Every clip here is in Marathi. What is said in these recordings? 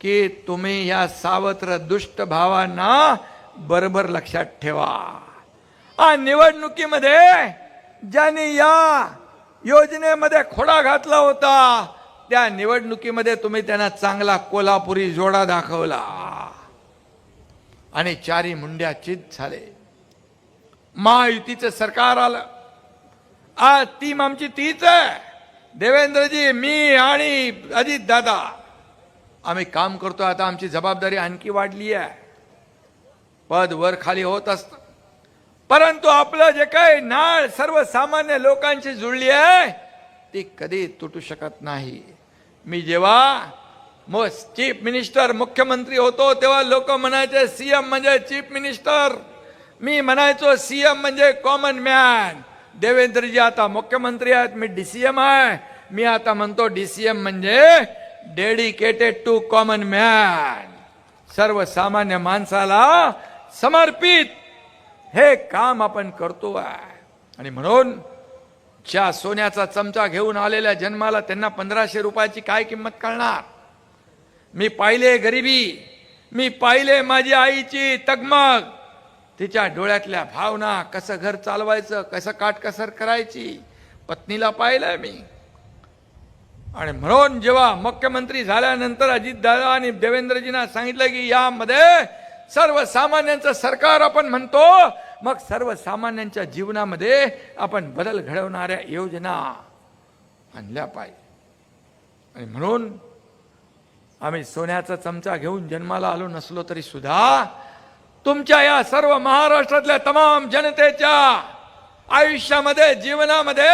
की तुम्ही या सावत्र दुष्ट भावांना बरोबर लक्षात ठेवा. आ निवडणुकीमध्ये ज्यांनी या योजनेमध्ये खोडा घातला होता त्या निवडणुकीमध्ये तुम्ही त्यांना चांगला कोल्हापुरी जोडा दाखवला. आणि चारी मुंड्या चित झाले. महायुतीचं सरकार आलं. आज टीम आमची तीच आहे. देवेंद्रजी मी आणि अजित दादा आम्ही काम करतो आता आमची जबाबदारी आणखी वाढली आहे पद वर खाली होत असत. परंतु आपलं जे काही नाळ सर्वसामान्य लोकांची जुळली आहे ती कधी तुटू शकत नाही. मी जेव्हा मग चीफ मिनिस्टर मुख्यमंत्री होतो तेव्हा लोक म्हणायचे सीएम म्हणजे चीफ मिनिस्टर. मी म्हणायचो सीएम म्हणजे कॉमन मॅन. देवेंद्रजी आता मुख्यमंत्री आहेत मी डीसीएम आहे. मी आता म्हणतो डीसीएम म्हणजे डेडिकेटेड टू कॉमन मॅन सर्वसामान्य माणसाला समर्पित हे काम आपण करतो आहे. आणि म्हणून ज्या सोन्याचा चमचा घेऊन आलेल्या जन्माला त्यांना पंधराशे रुपयाची काय किंमत कळणार? मी पाहिले गरिबी मी पाहिले माझी आईची तगमग. तिच्या डोळ्यातल्या भावना कसं घर चालवायचं कसं काटकसर करायची पत्नीला पाहिलंय मी. आणि म्हणून जेव्हा मुख्यमंत्री झाल्यानंतर अजितदादा आणि देवेंद्रजींना सांगितलं की यामध्ये सर्वसामान्यांचं सरकार आपण म्हणतो मग सर्वसामान्यांच्या जीवनामध्ये आपण बदल घडवणाऱ्या योजना आणल्या पाहिजे. आणि म्हणून आम्ही सोन्याचा चमचा घेऊन जन्माला आलो नसलो तरी सुद्धा तुमच्या या सर्व महाराष्ट्रातल्या तमाम जनतेच्या आयुष्यामध्ये जीवनामध्ये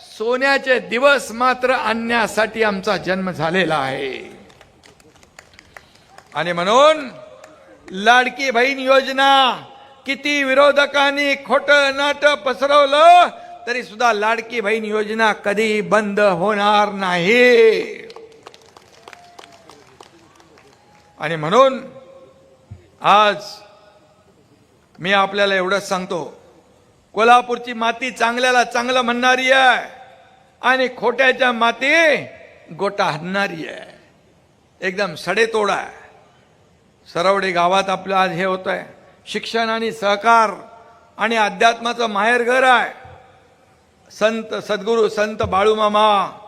सोन्याचे दिवस मात्र आणण्यासाठी आमचा जन्म झालेला आहे. आणि म्हणून लाडकी बहीण योजना किती विरोधकांनी खोट नाट पसरवलं तरी सुद्धा लाडकी बहीण योजना कधी बंद होणार नाही. आणि म्हणून आज मी आपल्याला एवढंच सांगतो कोल्हापूरची माती चांगल्याला चांगलं म्हणणारी आहे. आणि खोट्याच्या माती गोटा हाणणारी आहे. एकदम सडेतोड आहे. सरवडे गावात आपलं आज हे होत आहे शिक्षण आणि सहकार आणि अध्यात्माचं माहेरघर आहे. संत सद्गुरू संत बाळूमामा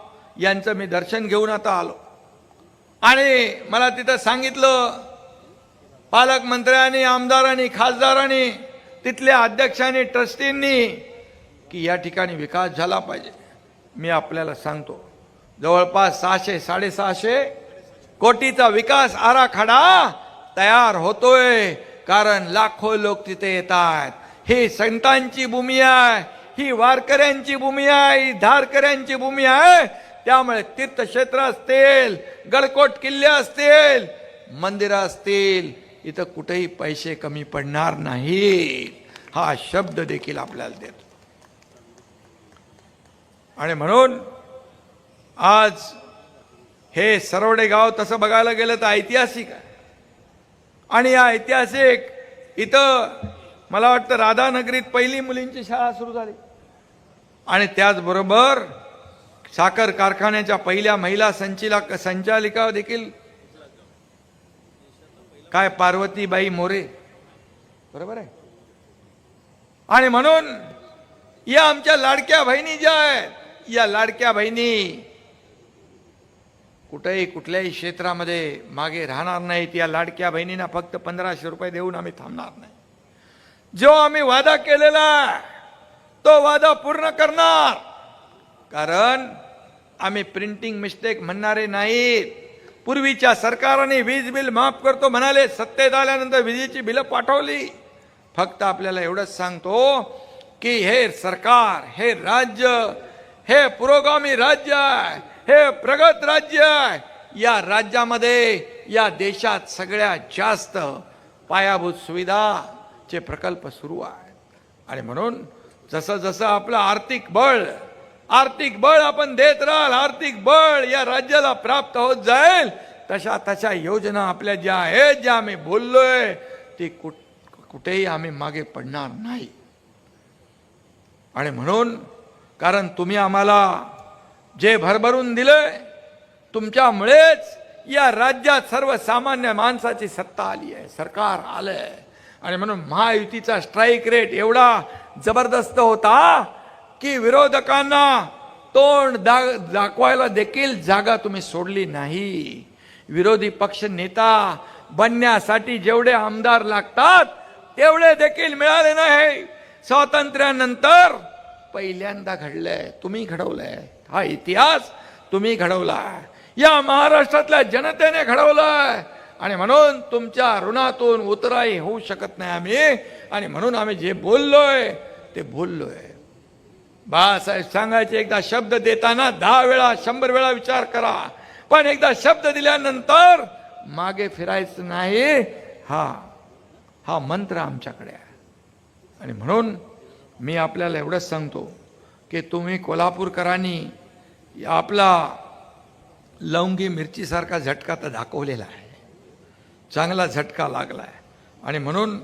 यांचं मी दर्शन घेऊन आता आलो. आणि मला तिथं सांगितलं पालकमंत्र्यांनी आमदारांनी खासदारांनी तिथल्या अध्यक्षांनी ट्रस्टींनी की या ठिकाणी विकास झाला पाहिजे. मी आपल्याला सांगतो जवळपास सहाशे साडेसहाशे कोटीचा विकास आराखडा तयार होतोय कारण लाखो लोक तिथे येतात. ही संतांची भूमी आहे ही वारकऱ्यांची भूमी आहे ही धारकऱ्यांची भूमी आहे. त्यामुळे तीर्थक्षेत्र असतील गडकोट किल्ले असतील मंदिरं असतील इथं कुठेही पैसे कमी पडणार नाहीत. हा शब्द देखील आपल्याला देतो. आणि म्हणून आज हे सरवडे गाव तसं बघायला गेलं तर ऐतिहासिक आहे. आणि या ऐतिहासिक इथं मला वाटतं राधानगरीत पहिली मुलींची शाळा सुरू झाली. आणि त्याचबरोबर साखर कारखान्याच्या पहिल्या महिला संचिला संचालिका देखील काय पार्वतीबाई मोरे? बरोबर आहे? आणि म्हणून या आमच्या लाडक्या बहिणी ज्या आहेत या लाडक्या बहिणी कुठेही कुठल्याही क्षेत्रामध्ये मागे राहणार नाहीत. या लाडक्या बहिणींना फक्त पंधराशे रुपये देऊन आम्ही थांबणार नाही. जो आम्ही वादा केलेला तो वादा पूर्ण करणार. कारण आम्ही प्रिंटिंग मिस्टेक म्हणणारे नाहीत. पूर्वीच्या सरकारने वीज बिल माफ करतो म्हणाले सत्तेत आल्यानंतर विजेची बिलं पाठवली. फक्त आपल्याला एवढंच सांगतो की हे सरकार हे राज्य हे पुरोगामी राज्य आहे हे प्रगत राज्य आहे. या राज्यामध्ये या देशात सगळ्यात जास्त पायाभूत सुविधाचे प्रकल्प सुरू आहेत. आणि म्हणून जसं जसं आपलं आर्थिक बळ आर्थिक बळ आपण देत राहाल आर्थिक बळ या राज्याला प्राप्त होत जाईल. तशा तशा योजना आपल्या ज्या आहेत ज्या आम्ही बोललोय ती कुठ कुठेही आम्ही मागे पडणार नाही. आणि म्हणून कारण तुम्ही आम्हाला जे भरभरून दिलंय तुमच्यामुळेच या राज्यात सर्वसामान्य माणसाची सत्ता आली आहे सरकार आलंय. आणि म्हणून महायुतीचा स्ट्राईक रेट एवढा जबरदस्त होता की विरोधकांना तोंड दा- दाखवायला देखील जागा तुम्ही सोडली नाही. विरोधी पक्ष नेता बनण्यासाठी जेवढे आमदार लागतात तेवढे देखील मिळाले नाही. स्वातंत्र्यानंतर पहिल्यांदा घडलंय तुम्ही घडवलंय. हा इतिहास तुम्ही घडवला. या महाराष्ट्रातल्या जनतेने घडवलाय. आणि म्हणून तुमच्या ऋणातून उतराई होऊ शकत नाही आम्ही. आणि म्हणून आम्ही जे बोललोय ते बोललोय. बाळासाहेब सांगायचे एकदा शब्द देताना दहा वेळा शंभर वेळा विचार करा. पण एकदा शब्द दिल्यानंतर मागे फिरायचं नाही. हा हा मंत्र आमच्याकडे आहे. आणि म्हणून मी आपल्याला एवढंच सांगतो की तुम्ही कोल्हापूरकरांनी आपला लवंगी मिरचीसारखा झटका तर दाखवलेला आहे. चांगला झटका लागला आहे आणि म्हणून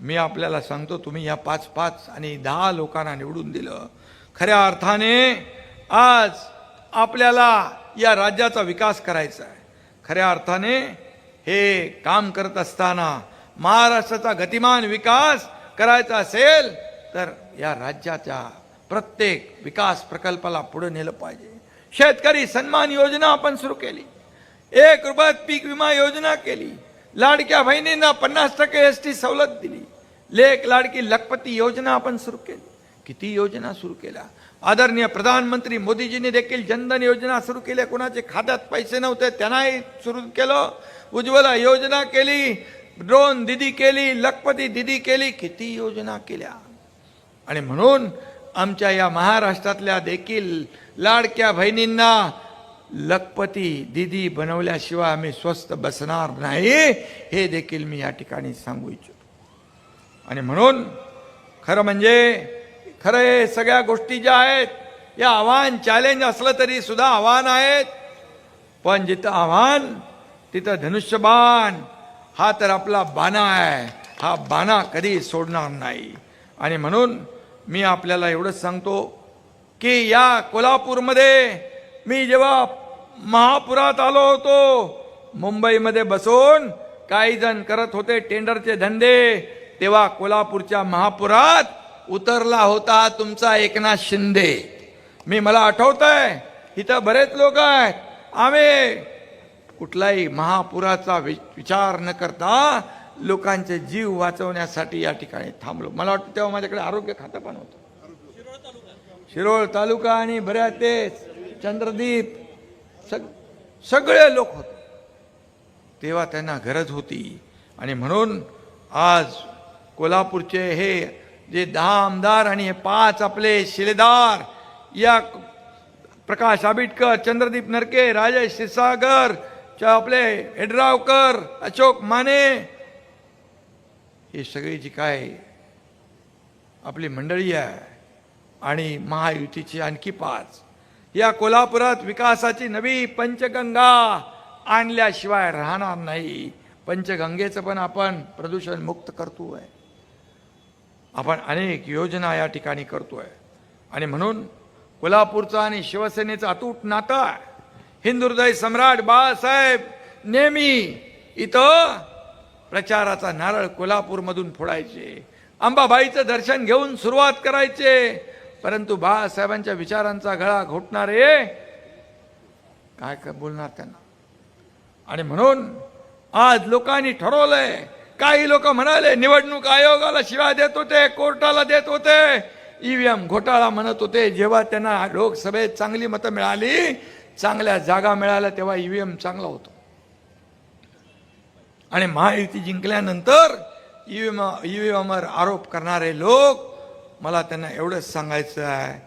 मी आपल्याला सांगतो तुम्ही या पाच पाच आणि दहा लोकांना निवडून दिलं. खऱ्या अर्थाने आज आपल्याला या राज्याचा विकास करायचा आहे. खऱ्या अर्थाने हे काम करत असताना महाराष्ट्राचा गतिमान विकास करायचा असेल तर या राज्याच्या प्रत्येक विकास प्रकल्पाला पुढे नेलं पाहिजे. शेतकरी सन्मान योजना आपण सुरू केली. एक रुपयात पीक विमा योजना केली. लाडक्या बहिणींना पन्नास टक्के एस टी सवलत दिली. लेख लाडकी लखपती योजना आपण सुरू केली. किती योजना सुरू केल्या? आदरणीय प्रधानमंत्री मोदीजींनी देखील जनधन योजना सुरू केल्या कोणाचे खात्यात पैसे नव्हते त्यांनाही सुरू केलं. उज्ज्वला योजना केली ड्रोन दिदी केली लखपती दिदी केली किती योजना केल्या? आणि म्हणून आमच्या या महाराष्ट्रातल्या देखील लाडक्या बहिणींना लखपती दिदी बनवल्याशिवाय आम्ही स्वस्त बसणार नाही हे देखील मी या ठिकाणी सांगू इच्छितो. आणि म्हणून खरं म्हणजे खरं हे सगळ्या गोष्टी ज्या आहेत या आव्हान चॅलेंज असलं तरी सुद्धा आव्हान आहेत. पण जिथं आव्हान तिथं धनुष्यबाण हा तर आपला बाणा आहे. हा बाणा कधी सोडणार नाही. आणि म्हणून मी आपल्याला एवढंच सांगतो की या कोल्हापूरमध्ये मी जेव्हा महापुरात आलो होतो मुंबईमध्ये बसून काही जण करत होते टेंडरचे धंदे तेव्हा कोल्हापूरच्या महापुरात उतरला होता तुमचा एकनाथ शिंदे. मी मला आठवत आहे इथं बरेच लोक आहेत. आम्ही कुठलाही महापुराचा वि- विचार न करता लोकांचे जीव वाचवण्यासाठी या ठिकाणी थांबलो. मला वाटतं तेव्हा माझ्याकडे आरोग्य खातं पण होतं. शिरोळ तालुका आणि बऱ्याच तेच चंद्रदीप सग सगळे लोक होते. तेव्हा त्यांना गरज होती. आणि म्हणून आज कोल्हापूरचे हे जे दहा आमदार आणि हे पाच आपले शिलेदार या प्रकाश आबिटकर चंद्रदीप नरके राजेश क्षीरसागर च आपले हेडरावकर अशोक माने हे सगळी जी काय आपली मंडळी आहे आणि महायुतीची आणखी पाच या कोल्हापुरात विकासाची नवी पंचगंगा आणल्याशिवाय राहणार नाही. पंचगंगेचं पण आपण प्रदूषण मुक्त करतोय. आपण अनेक योजना या ठिकाणी करतो आहे आणि म्हणून कोल्हापूरचं आणि शिवसेनेचं अतूट नातं आहे. हिंदुहृदय सम्राट बाळासाहेब नेहमी इथं प्रचाराचा नारळ कोल्हापूरमधून फोडायचे. अंबाबाईचं दर्शन घेऊन सुरुवात करायचे. परंतु बाळासाहेबांच्या विचारांचा गळा घोटणारे काय काय बोलणार त्यांना? आणि म्हणून आज लोकांनी ठरवलंय काही लोक म्हणाले निवडणूक आयोगाला शिवाय देत होते कोर्टाला देत होते. ईव्हीएम घोटाळा म्हणत होते. जेव्हा त्यांना लोकसभेत चांगली मतं मिळाली चांगल्या जागा मिळाल्या तेव्हा ईव्हीएम चांगला होतो. आणि महायुती जिंकल्यानंतर ईव्हीएम ईव्हीएमवर आरोप करणारे लोक मला त्यांना एवढंच सांगायचं आहे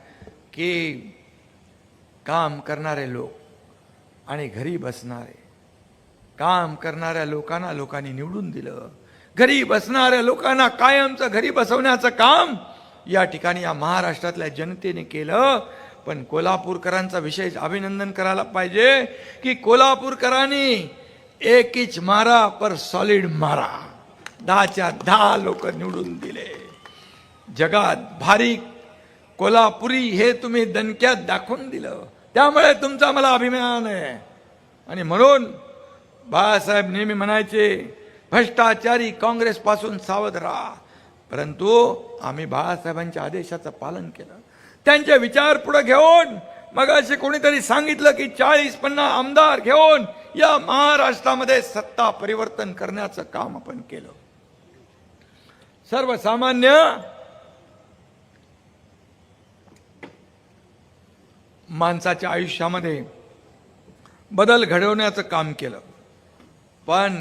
की काम करणारे लोक आणि घरी बसणारे काम करणाऱ्या लोकांना लोकांनी निवडून दिलं. घरी बसणाऱ्या लोकांना कायमचं घरी बसवण्याचं काम या ठिकाणी या महाराष्ट्रातल्या जनतेने केलं. पण कोल्हापूरकरांचा विशेष अभिनंदन करायला पाहिजे की कोल्हापूरकरांनी एकीच मारा पर सॉलिड मारा. दहाच्या दहा लोक निवडून दिले. जगात भारी कोल्हापुरी हे तुम्ही दणक्यात दाखवून दिलं. त्यामुळे तुमचा मला अभिमान आहे. आणि म्हणून बाळासाहेब नेहमी म्हणायचे भ्रष्टाचारी काँग्रेस पासून सावध राहा. परंतु आम्ही बाळासाहेबांच्या आदेशाचं पालन केलं. त्यांचे विचार पुढे घेऊन मग असे कोणीतरी सांगितलं की चाळीस पन्नास आमदार घेऊन या महाराष्ट्रामध्ये सत्ता परिवर्तन करण्याचं काम आपण केलं. सर्वसामान्य माणसाच्या आयुष्यामध्ये बदल घडवण्याचं काम केलं. पण